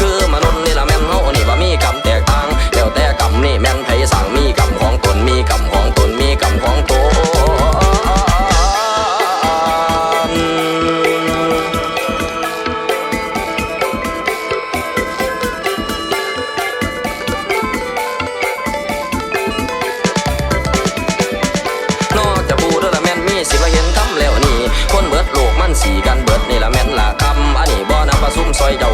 คือมนุษย์นี่ละแม่นเฮานี่ว่ามีกรรมแตกต่างแล้วแต่กรรมนี่แม่นไผสั่งมีกรรมของตนมีกรรมของตนมีกรรมของตนสิว่าเห็นคำแล้วนี่ คนเบิดโลกมันสีกันเบิดนี่ละแม่นละคำอันนี้บ่นับประซุ่มซอยจ